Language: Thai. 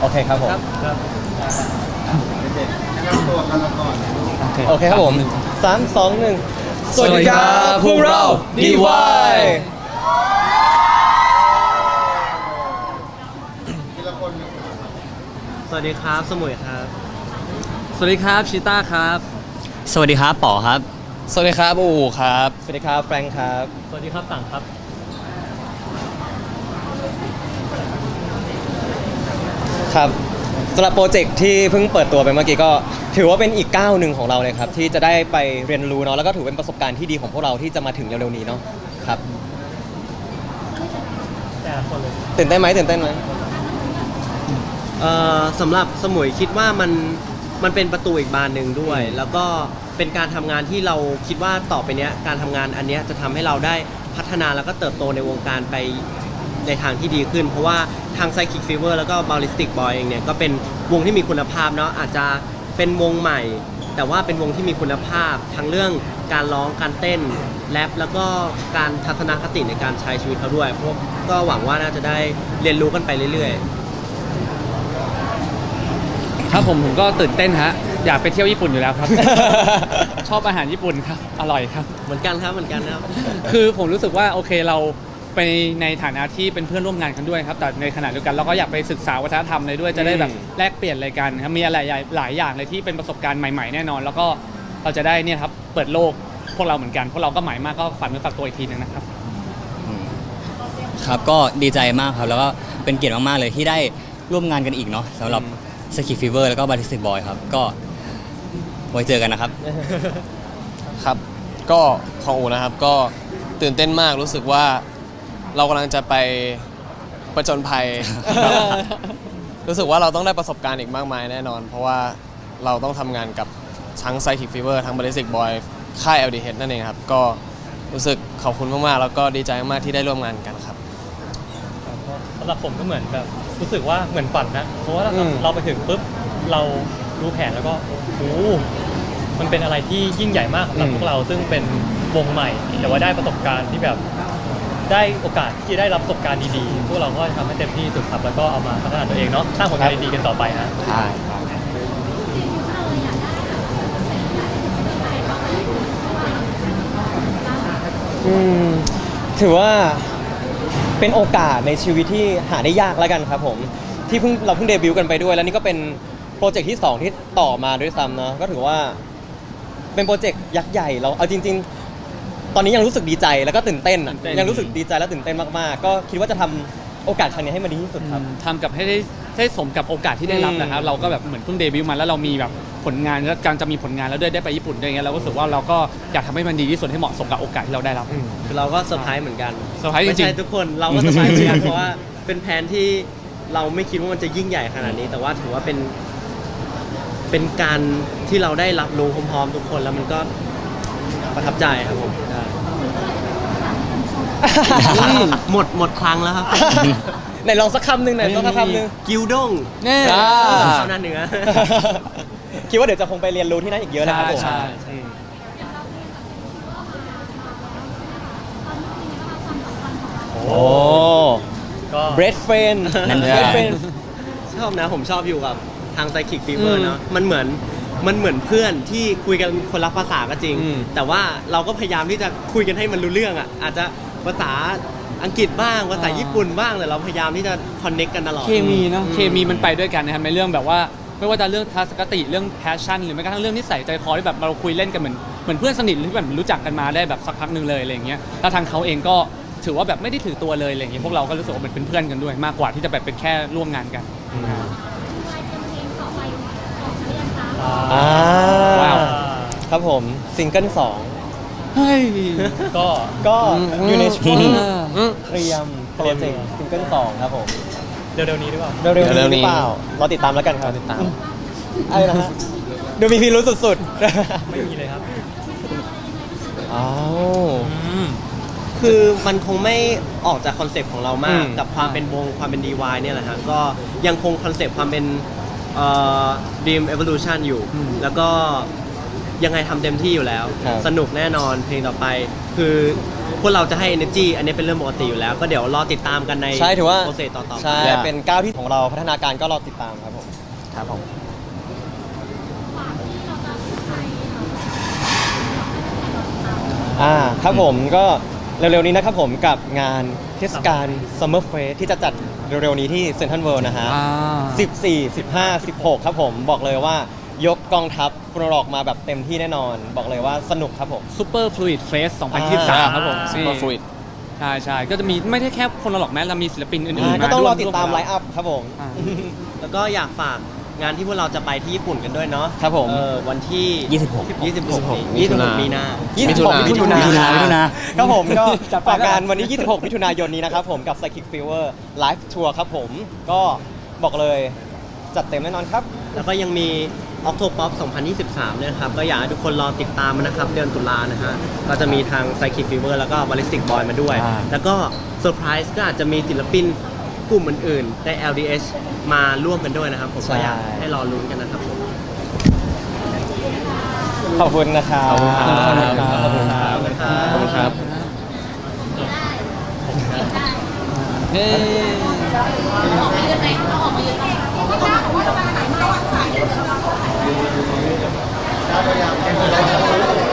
โอเคครับผมครับแนะนำตัวกันละก่อนโอเคครับผมสามสองหนึ่งสวัสดีครับพวกเรา DY ทีละคนสวัสดีครับสมุยครับ สวัสดีครับชิต้าครับ สวัสดีครับป๋อครับ สวัสดีครับอู๋ครับ สวัสดีครับแฟรงค์ครับ สวัสดีครับต่างครับ ครับสำหรับโปรเจกต์ที่เพิ่งเปิดตัวไปเมื่อกี้ก็ ถือว่าเป็นอีกก้าวหนึ่งของเราเลยครับ ที่จะได้ไปเรียนรู้เนาะแล้วก็ถือเป็นประสบการณ์ที่ดีของพวกเราที่จะมาถึงเร็วๆนี้เนาะครับแต่คนเลยตื่นเต้นไหมตื่นเต้นไหมเอ่อสำหรับสมุยคิดว่ามันมันเป็นประตูอีกบานหนึ่งด้วย แล้วก็เป็นการทำงานที่เราคิดว่าต่อไปเนี้ยการทำงานอันเนี้ยจะทำให้เราได้พัฒนาแล้วก็เติบโตในวงการไปในทางที่ดีขึ้น เพราะว่า ทาง Psychic Fever แล้วก็ Ballistic Boy เองเนี่ยก็เป็นวงที่มีคุณภาพเนาะอาจจะเป็นวงใหม่ แต่ว่าเป็นวงที่มีคุณภาพทั้งเรื่องการร้องการเต้นแรปแล้วก็การทัศนคติในการใช้ชีวิตเขาด้วยพวกก็หวังว่าน่าจะได้เรียนรู้กันไปเรื่อยๆครับผมผมก็ตื่นเต้นฮะอยากไปเที่ยวญี่ปุ่นอยู่แล้วครับ ชอบอาหารญี่ปุ่นครับ อร่อยครับเหมือนกันครับเหมือนกันครับ คือผมรู้สึกว่าโอเคเรา ไปในฐานะที่เป็นเพื่อนร่วมงานกันด้วยครับแต่ในขณะเดียวกันเราก็อยากไปศึกษาวัฒนธรรมเลยด้วยจะได้แบบแลกเปลี่ยนอะไรกันครับมีอะไรหลายอย่างเลยที่เป็นประสบการณ์ใหม่ๆแน่นอน แล้วก็เราจะได้เนี่ยครับเปิดโลกพวกเราเหมือนกันพวกเราก็หมายมากก็ฝันเมื่อฝากตัวอีกทีหนึงนะครับครับก็ดีใจมากครับแล้วก็เป็นเกียรติมากๆเลยที่ได้ร่วมงานกันอีกเนาะสำหรับสกิฟีเวอร์แล้วก็บาริสติกบอยครับก็ไว้เจอกันนะครับครับ ก็ของอูนะครับก็ตื่นเต้นมากรู้สึกว่า เรากำลังจะไปประจนภัย รู้สึกว่าเราต้องได้ประสบการณ์อีกมากมายแน่นอน เพราะว่าเราต้องทำงานกับทั้ง Psychic Fever ทั้ง Ballistic Boy ค่าย LDH นั่นเองครับ ก็รู้สึกขอบคุณมาก ๆ แล้วก็ดีใจมาก ๆ ที่ได้ร่วมงานกันครับ สำหรับผมก็เหมือนแบบรู้สึกว่าเหมือนฝันนะ เพราะว่าเราอืม เราไปถึงปุ๊บเรารู้แผนแล้วก็โอ้โหมันเป็นอะไรที่ยิ่งใหญ่มากสำหรับพวกเราซึ่งเป็นวงใหม่ แต่ว่าได้ประสบการณ์ที่แบบ ได้โอกาสที่ได้รับประสบการณ์ดีๆ พวกเราก็จะทำให้เต็มที่สุดครับ แล้วก็เอามาพัฒนาตัวเองเนาะ สร้างผลงานดีๆกันต่อไปฮะ ใช่อืมถือว่าเป็นโอกาสในชีวิตที่หาได้ยากแล้วกันครับผม ที่เพิ่งเราเพิ่งเดบิวต์กันไปด้วย แล้วนี่ก็เป็นโปรเจกต์ที่ 2 ที่ต่อมาด้วยซ้ำเนาะก็ถือว่าเป็นโปรเจกต์ยักษ์ใหญ่เราเอาจริง ๆ ตอนนี้ยังรู้สึกดีใจแล้วก็ตื่นเต้นอะตื่นเต้น ยังรู้สึกดีใจและตื่นเต้นมากๆ ก็คิดว่าจะทำโอกาสครั้งนี้ให้มันดีที่สุดครับ ทำกับให้ได้ให้สมกับโอกาสที่ได้รับนะครับ อืม เราก็แบบเหมือนเพิ่งเดบิวต์มาแล้วเรามีแบบผลงานแล้วการจะมีผลงานแล้วด้วยได้ไปญี่ปุ่นด้วยอย่างเงี้ยเราก็รู้สึกว่าเราก็อยากทำให้มันดีที่สุดให้เหมาะสมกับโอกาสที่เราได้รับ คือเราก็เซอร์ไพรส์เหมือนกันเซอร์ไพรส์จริงๆ ไม่ใช่ทุกคนเราก็เซอร์ไพรส์เหมือนกันเพราะว่าเป็นแผนที่เราไม่คิดว่ามันจะยิ่งใหญ่ขนาดนี้ แต่ว่าถือว่าเป็น เป็นการที่เราได้รับรู้พร้อมๆทุกคนแล้วมันก็ประทับใจครับผมอืม หมดหมดครั้งแล้วครับไหนลองสักคำหนึ่งไหนลองสักคำหนึ่งกิวด้งแน่อ่าข้าวหน้าเนื้อคิดว่าเดี๋ยวจะคงไปเรียนรู้ที่นั่นอีกเยอะนะครับผมใช่อืมโอ้ ก็เบรดเฟนนั่นเบไงรดเฟนชอบนะผมชอบอยู่กับทางไซคิกฟีเวออืร์มเนาะมันเหมือนมันเหมือนเพื่อนที่คุยกันคนละภาษาก็จริง อืมแต่ว่าเราก็พยายามที่จะคุยกันให้มันรู้เรื่องอะอาจจะ ภาษาอังกฤษบ้าง ภาษาญี่ปุ่นบ้างแต่เราพยายามที่จะคอนเน็กกันตลอด เคมีเนาะเคมีมันไปด้วยกันนะครับในเรื่องแบบว่าไม่ว่าจะเรื่องทัศนคติเรื่องแพชชั่นหรือแม้กระทั่งเรื่องนิสัยใจคอที่แบบเราคุยเล่นกันเหมือนเหมือนเพื่อนสนิทที่แบบรู้จักกันมาได้แบบสักพักหนึ่งเลยอะไรอย่างเงี้ยแล้วทางเขาเองก็ถือว่าแบบไม่ได้ถือตัวเลยอะไรอย่างเงี้ยพวกเราก็รู้สึกว่าเหมือนเป็นเพื่อนกันด้วย มากกว่าที่จะแบบเป็นแค่ร่วมงานกันอ่าว้าวครับผมซิงเกิลสอง เฮ้ย ก็ก็อยู่ในช่วงอืมเตรียมโปรเจกต์ซิงเกิลสองครับผมเร็วๆนี้หรือเปล่าเร็วๆเร็นี้วๆหนี้รือเปล่าเราติดตามแล้วกันครับติดตามอะไรนะฮะดูมีพิรุธสุดไม่มีเลยครับๆอ้าวคือมันคงไม่ออกจากคอนเซปต์ของเรามากอืมกับความเป็นวงความเป็น DY เนี่ยแหละฮะก็ยังคงคอนเซปต์ความเป็นเอ่อ Dream Evolution อยู่ ยังไงทำเต็มที่อยู่แล้ว ครับ สนุกแน่นอนเพลงต่อไป คือพวกเราจะให้ energy อันนี้เป็นเรื่องปกติอยู่แล้ว ก็เดี๋ยวรอติดตามกันในใช่ถือว่าโปรเซสต่อๆไป ใช่ Yeah เป็นก้าวที่ของเราพัฒนาการก็รอติดตามครับผม ครับผม อ่าครับผมก็เร็วๆนี้นะครับผมกับงานเทศกาล Summer Fest ที่จะจัดเร็วๆนี้ที่เซนทรัลเวิลด์นะฮะ อ่า 14 15 16 ครับผมบอกเลยว่า ยกกองทัพฟลออกมาแบบเต็มที่แน่นอน บอกเลยว่าสนุกครับผม ซูเปอร์ฟลูอิดเฟส2023 ครับผมซูเปอร์ฟลูอิดใช่ใช่ก็จะมีไม่ได้แค่คนละหรอกแม้เรามีศิลปินอื่นอ่าๆก็มาต้องรอวติดตามวไลฟ์อัพครับผม อ่า แล้วก็อยากฝากงานที่พวกเราจะไปที่ญี่ปุ่นกันด้วยเนาะครับผมเออวันที่26 26มินี้ถุนา26 มีนา มิถุนา26มิถุนามิถุนามิถุนา ครับผมก็จัดไปฝากแล้วงานวันนี้26 มิถุนายนนี้นะครับผมกับ Psychic Fever Live Tour ครับผม ก็บอกเลยจัดเต็มแน่นอนครับ แล้วก็ยังมี Octopop 2023เนี่ยนะครับก็อยากให้ทุกคนรอติดตามมันนะครับ เดือนตุลานะฮะก็จะมีทาง Psychic Fever แล้วก็ Ballistic Boy มาด้วย อ่า แล้วก็เซอร์ไพรส์ก็อาจจะมีศิลปินกลุ่มอื่นๆใน LDH มาร่วมกันด้วยนะครับ ผมใช่ก็อยากให้รอลุ้นกันนะครับผมขอบคุณนะครับ ขอบคุณครับ ขอบคุณครับ ขอบคุณครับขอ บคุณครับเฮ้